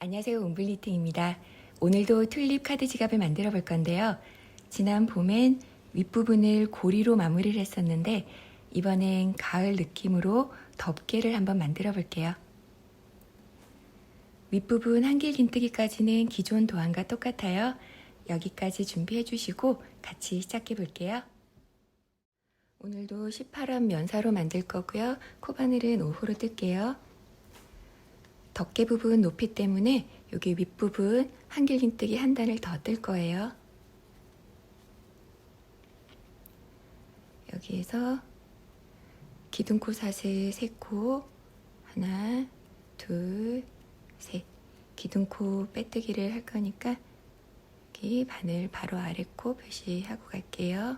안녕하세요. 옴블리팅입니다. 오늘도 튤립 카드 지갑을 만들어 볼 건데요. 지난 봄엔 윗부분을 고리로 마무리를 했었는데 이번엔 가을 느낌으로 덮개를 한번 만들어 볼게요. 윗부분 한길 긴뜨기까지는 기존 도안과 똑같아요. 여기까지 준비해 주시고 같이 시작해 볼게요. 오늘도 18원 면사로 만들 거고요. 코바늘은 5호로 뜰게요. 덮개 부분 높이 때문에 여기 윗부분 한길 긴뜨기 한 단을 더 뜰 거예요. 여기에서 기둥코 사슬 3코 하나 둘셋 기둥코 빼뜨기를 할 거니까 여기 바늘 바로 아래 코 표시하고 갈게요.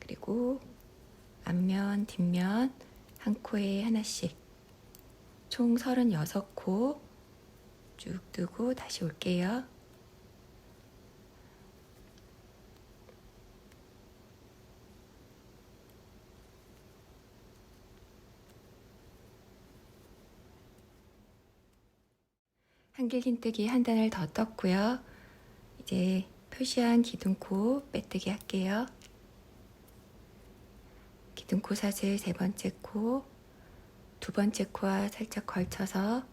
그리고 앞면 뒷면 한 코에 하나씩 총 36코 쭉 뜨고 다시 올게요. 한길 긴뜨기 한 단을 더 떴고요. 이제 표시한 기둥코 빼뜨기 할게요. 기둥코 사슬 세 번째 코, 두 번째 코와 살짝 걸쳐서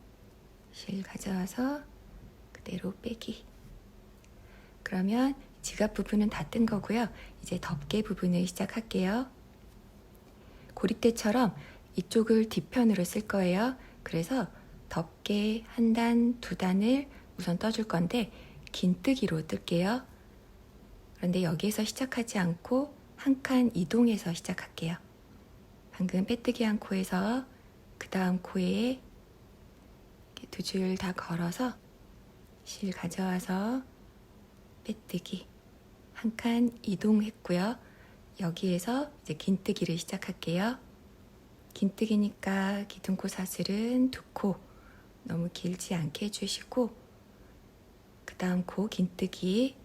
실 가져와서 그대로 빼기. 그러면 지갑 부분은 다 뜬 거고요. 이제 덮개 부분을 시작할게요. 고립대처럼 이쪽을 뒤편으로 쓸 거예요. 그래서 덮개 한 단, 두 단을 우선 떠줄 건데 긴뜨기로 뜰게요. 그런데 여기에서 시작하지 않고 한 칸 이동해서 시작할게요. 방금 빼뜨기 한 코에서 그 다음 코에 두 줄 다 걸어서 실 가져와서 빼뜨기 한 칸 이동했고요. 여기에서 이제 긴뜨기를 시작할게요. 긴뜨기니까 기둥코 사슬은 두 코 너무 길지 않게 해주시고 그 다음 코 긴뜨기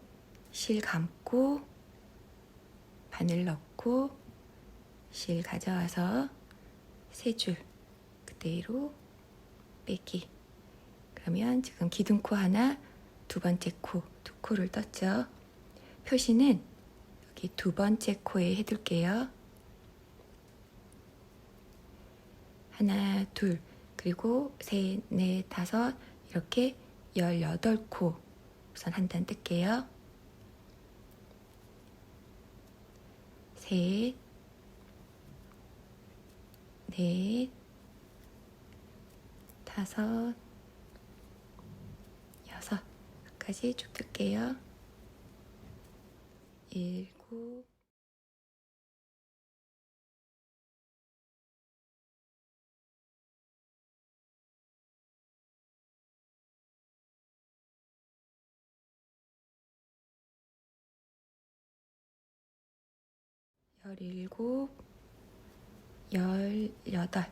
실 감고 바늘 넣고 실 가져와서 세 줄 그대로 빼기. 그러면 지금 기둥코 하나 두 번째 코 두 코를 떴죠? 표시는 여기 두 번째 코에 해둘게요. 하나 둘 그리고 셋, 넷, 다섯 이렇게 열여덟 코 우선 한 단 뜰게요. 셋, 넷, 다섯, 여섯 까지 쭉 뜰게요. 일곱, 열일곱, 열여덟.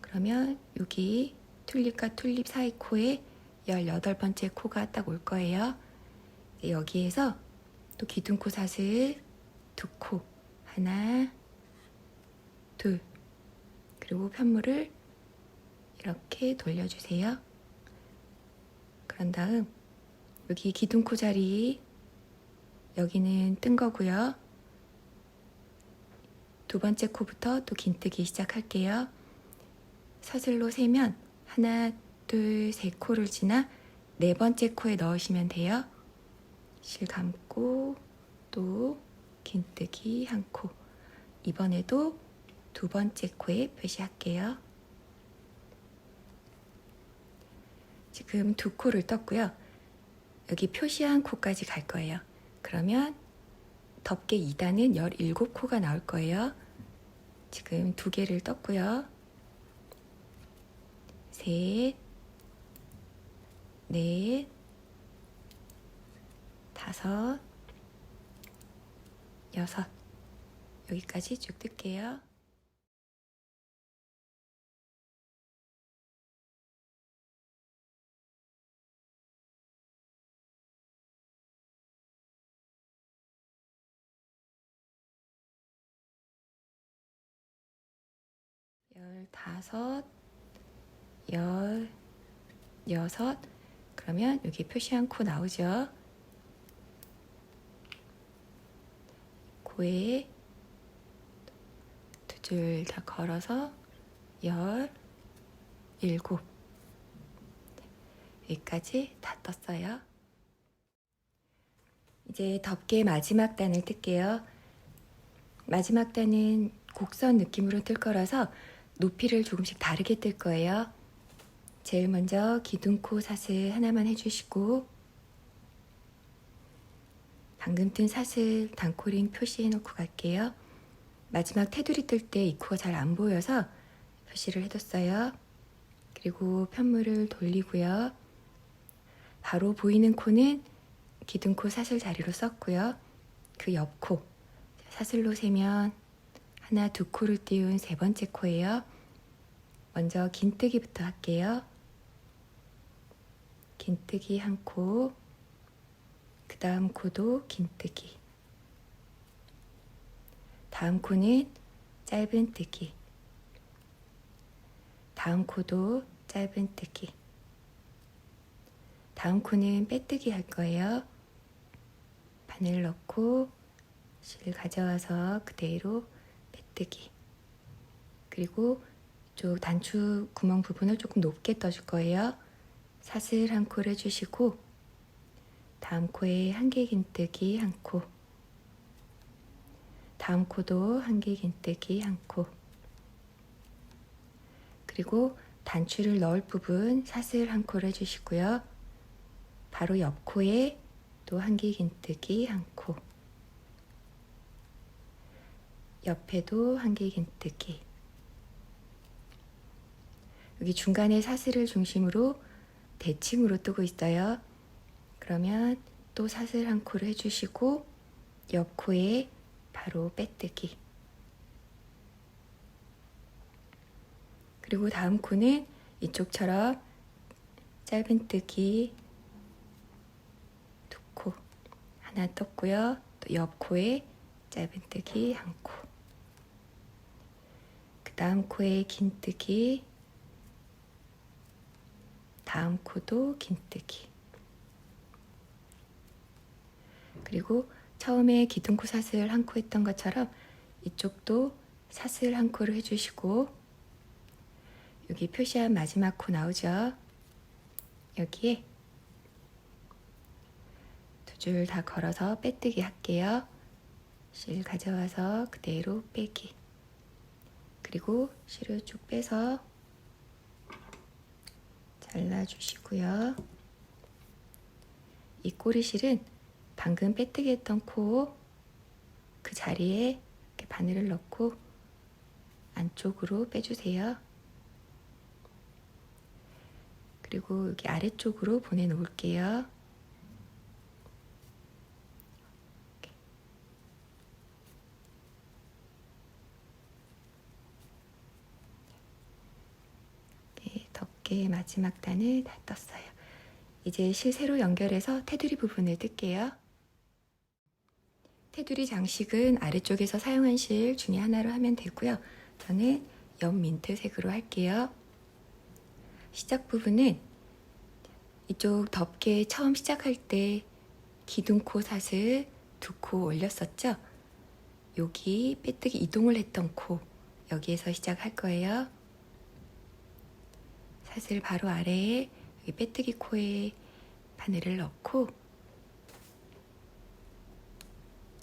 그러면 여기 튤립과 튤립 사이 코에 열여덟 번째 코가 딱 올 거예요. 이제 여기에서 또 기둥코 사슬 두 코. 하나, 둘. 그리고 편물을 이렇게 돌려주세요. 그런 다음 여기 기둥코 자리 여기는 뜬 거고요. 두 번째 코부터 또 긴뜨기 시작할게요. 서슬로 세면 하나, 둘, 세 코를 지나 네 번째 코에 넣으시면 돼요. 실 감고 또 긴뜨기 한 코. 이번에도 두 번째 코에 표시할게요. 지금 두 코를 떴고요. 여기 표시한 코까지 갈 거예요. 그러면 덮개 2단은 17코가 나올 거예요. 지금 두 개를 떴고요. 셋, 넷, 다섯, 여섯. 여기까지 쭉 뜰게요. 열다섯, 열, 여섯 그러면 여기 표시한 코 나오죠. 코에 두 줄 다 걸어서 열 일곱 여기까지 다 떴어요. 이제 덮개 마지막 단을 뜰게요. 마지막 단은 곡선 느낌으로 뜰 거라서 높이를 조금씩 다르게 뜰 거예요. 제일 먼저 기둥코 사슬 하나만 해주시고 방금 뜬 사슬 단코링 표시해 놓고 갈게요. 마지막 테두리 뜰 때 이 코가 잘 안 보여서 표시를 해뒀어요. 그리고 편물을 돌리고요. 바로 보이는 코는 기둥코 사슬 자리로 썼고요. 그 옆 코, 사슬로 세면 하나, 두 코를 띄운 세 번째 코예요. 먼저 긴뜨기부터 할게요. 긴뜨기 한 코, 그 다음 코도 긴뜨기. 다음 코는 짧은 뜨기. 다음 코도 짧은 뜨기. 다음 코는 빼뜨기 할 거예요. 바늘 넣고 실 가져와서 그대로 빼뜨기. 그리고 이쪽 단추 구멍 부분을 조금 높게 떠줄 거예요. 사슬 한 코를 해주시고 다음 코에 한 개 긴뜨기 한 코. 다음 코도 한 개 긴뜨기 한 코. 그리고 단추를 넣을 부분 사슬 한 코를 해주시고요. 바로 옆 코에 또 한 개 긴뜨기 한 코. 옆에도 한 개 긴뜨기. 여기 중간에 사슬을 중심으로 대칭으로 뜨고 있어요. 그러면 또 사슬 한 코를 해주시고 옆 코에 바로 빼뜨기. 그리고 다음 코는 이쪽처럼 짧은 뜨기 두 코 하나 떴고요. 또 옆 코에 짧은 뜨기 한 코. 그 다음 코에 긴 뜨기 다음 코도 긴뜨기. 그리고 처음에 기둥코 사슬 한 코 했던 것처럼 이쪽도 사슬 한 코를 해주시고 여기 표시한 마지막 코 나오죠? 여기에 두 줄 다 걸어서 빼뜨기 할게요. 실 가져와서 그대로 빼기. 그리고 실을 쭉 빼서 잘라주시고요. 이 꼬리실은 방금 빼뜨기 했던 코 그 자리에 바늘을 넣고 안쪽으로 빼주세요. 그리고 여기 아래쪽으로 보내놓을게요. 네, 덮개 마지막 단을 다 떴어요. 이제 실 세로 연결해서 테두리 부분을 뜰게요. 테두리 장식은 아래쪽에서 사용한 실 중에 하나로 하면 되고요. 저는 옆 민트색으로 할게요. 시작 부분은 이쪽 덮개 처음 시작할 때 기둥코 사슬 두 코 올렸었죠? 여기 빼뜨기 이동을 했던 코 여기에서 시작할 거예요. 사슬 바로 아래에 여기 빼뜨기 코에 바늘을 넣고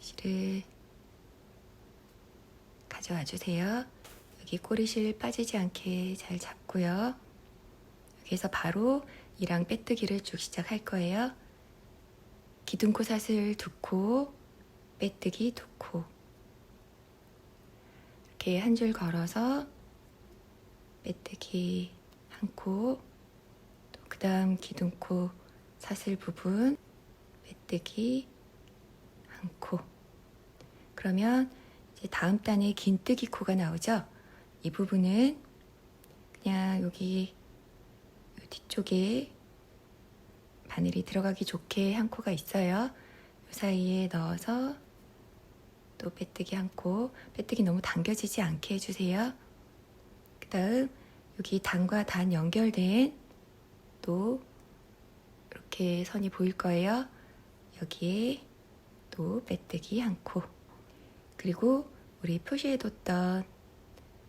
실을 가져와 주세요. 여기 꼬리실 빠지지 않게 잘 잡고요. 여기서 바로 이랑 빼뜨기를 쭉 시작할 거예요. 기둥코 사슬 두 코, 빼뜨기 두 코. 이렇게 한 줄 걸어서 빼뜨기 한 코, 또 그 다음 기둥코 사슬 부분 빼뜨기 한 코. 그러면 이제 다음 단에 긴뜨기 코가 나오죠. 이 부분은 그냥 여기 요 뒤쪽에 바늘이 들어가기 좋게 한 코가 있어요. 이 사이에 넣어서 또 빼뜨기 한 코, 빼뜨기 너무 당겨지지 않게 해주세요. 그 다음 여기 단과 단 연결된 또 이렇게 선이 보일 거예요. 여기에 또 빼뜨기 한 코. 그리고 우리 표시해뒀던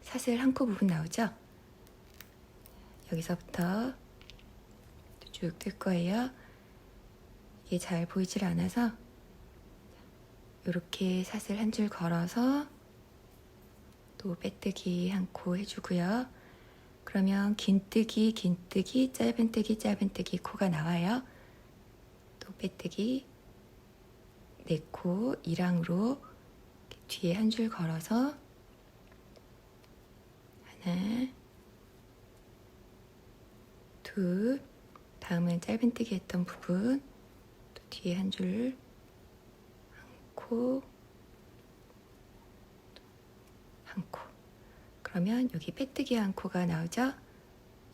사슬 한 코 부분 나오죠? 여기서부터 쭉 뜰 거예요. 이게 잘 보이질 않아서 이렇게 사슬 한 줄 걸어서 또 빼뜨기 한 코 해주고요. 그러면 긴뜨기, 긴뜨기, 짧은뜨기, 짧은뜨기 코가 나와요. 또 빼뜨기 네 코, 이랑으로 뒤에 한 줄 걸어서 하나, 둘, 다음은 짧은뜨기 했던 부분 또 뒤에 한 줄 한 코, 한 코. 그러면 여기 빼뜨기 한 코가 나오죠?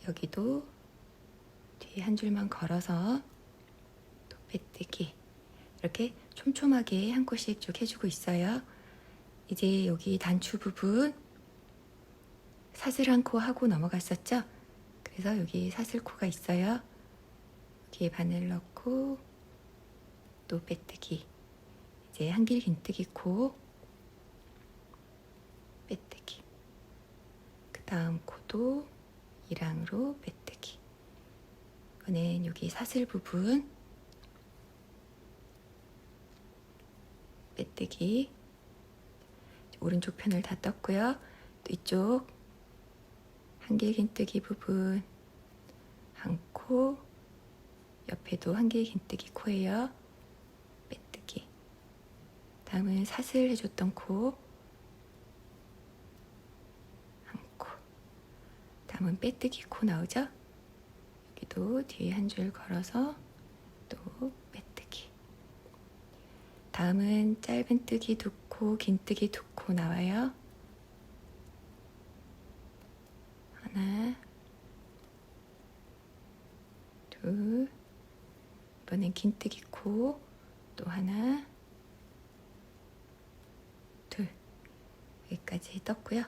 여기도 뒤에 한 줄만 걸어서 또 빼뜨기 이렇게 촘촘하게 한 코씩 쭉 해주고 있어요. 이제 여기 단추 부분 사슬 한 코 하고 넘어갔었죠? 그래서 여기 사슬 코가 있어요. 여기에 바늘 넣고 또 빼뜨기 이제 한길 긴뜨기 코 빼뜨기 그 다음 코도 이랑으로 빼뜨기. 이번엔 여기 사슬 부분 빼뜨기. 오른쪽 편을 다 떴고요. 또 이쪽 한길 긴뜨기 부분 한 코 옆에도 한길 긴뜨기 코예요. 빼뜨기. 다음은 사슬 해줬던 코 한 코. 다음은 빼뜨기 코 나오죠? 여기도 뒤에 한 줄 걸어서 또 빼뜨기. 다음은 짧은 뜨기 두 코, 긴 뜨기 두 코 나와요. 하나, 둘, 이번엔 긴 뜨기 코, 또 하나, 둘. 여기까지 떴고요.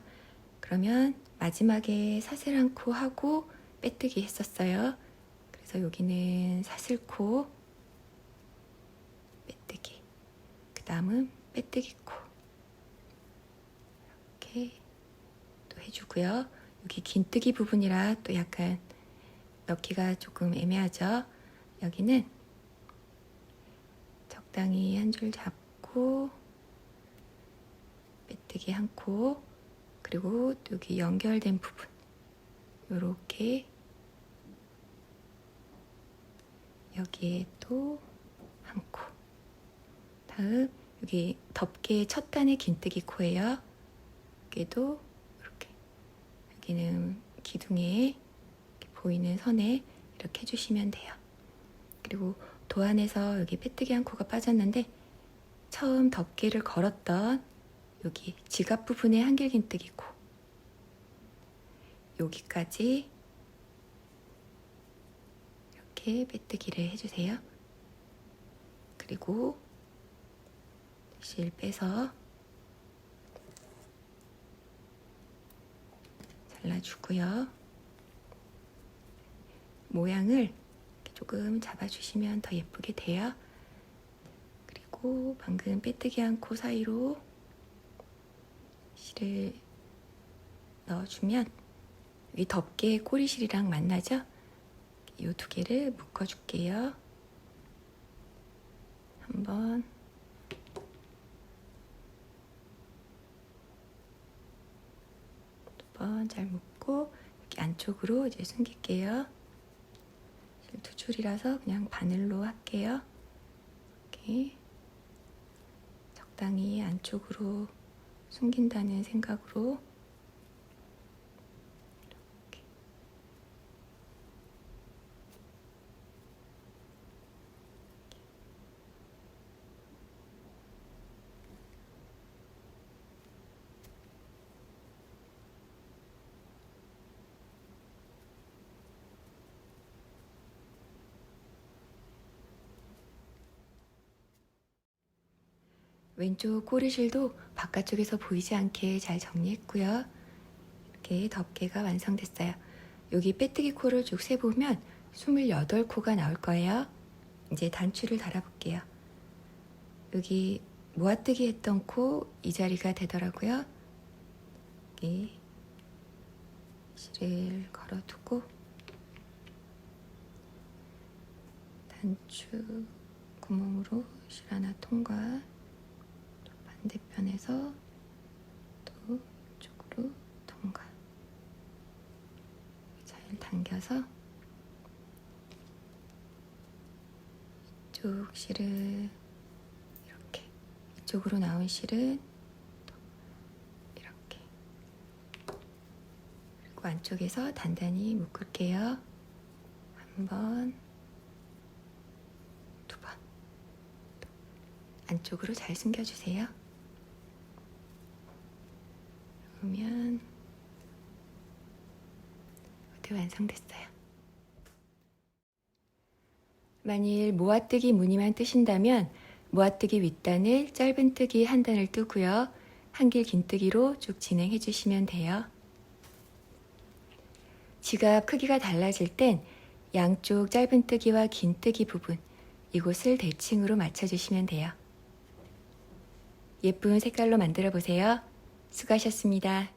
그러면 마지막에 사슬 한코 하고 빼뜨기 했었어요. 그래서 여기는 사슬코, 빼뜨기. 그 다음은 빼뜨기 코. 이렇게 또 해주고요. 여기 긴뜨기 부분이라 또 약간 넣기가 조금 애매하죠. 여기는 적당히 한 줄 잡고 빼뜨기 한 코, 그리고 또 여기 연결된 부분 요렇게 여기에 또 한 코. 다음 여기 덮개 첫 단의 긴뜨기 코예요. 여기도 이렇게 여기는 기둥에 이렇게 보이는 선에 이렇게 해주시면 돼요. 그리고 도안에서 여기 빼뜨기 한 코가 빠졌는데 처음 덮개를 걸었던 여기 지갑 부분에 한길 긴뜨기 코 여기까지 이렇게 빼뜨기를 해주세요. 그리고 실 빼서 잘라주고요. 모양을 조금 잡아주시면 더 예쁘게 돼요. 그리고 방금 빼뜨기 한 코 사이로 실을 넣어주면 이 덮개 꼬리실이랑 만나죠? 이 두 개를 묶어줄게요. 한번 두 번 잘 묶고 여기 안쪽으로 이제 숨길게요. 실두 줄이라서 그냥 바늘로 할게요. 이렇게 적당히 안쪽으로 숨긴다는 생각으로 왼쪽 꼬리실도 바깥쪽에서 보이지 않게 잘 정리했고요. 이렇게 덮개가 완성됐어요. 여기 빼뜨기 코를 쭉 세보면 28코가 나올 거예요. 이제 단추를 달아볼게요. 여기 모아뜨기 했던 코 이 자리가 되더라고요. 여기 실을 걸어두고 단추 구멍으로 실 하나 통과 또 반대편에서 또 이쪽으로 통과 잘 당겨서 이쪽 실을 이렇게 이쪽으로 나온 실은 또 이렇게 그리고 안쪽에서 단단히 묶을게요. 한 번, 두 번. 안쪽으로 잘 숨겨주세요. 그러면 모두 완성됐어요. 만일 모아뜨기 무늬만 뜨신다면 모아뜨기 윗단을 짧은뜨기 한 단을 뜨고요. 한길 긴뜨기로 쭉 진행해 주시면 돼요. 지갑 크기가 달라질 땐 양쪽 짧은뜨기와 긴뜨기 부분 이곳을 대칭으로 맞춰주시면 돼요. 예쁜 색깔로 만들어 보세요. 수고하셨습니다.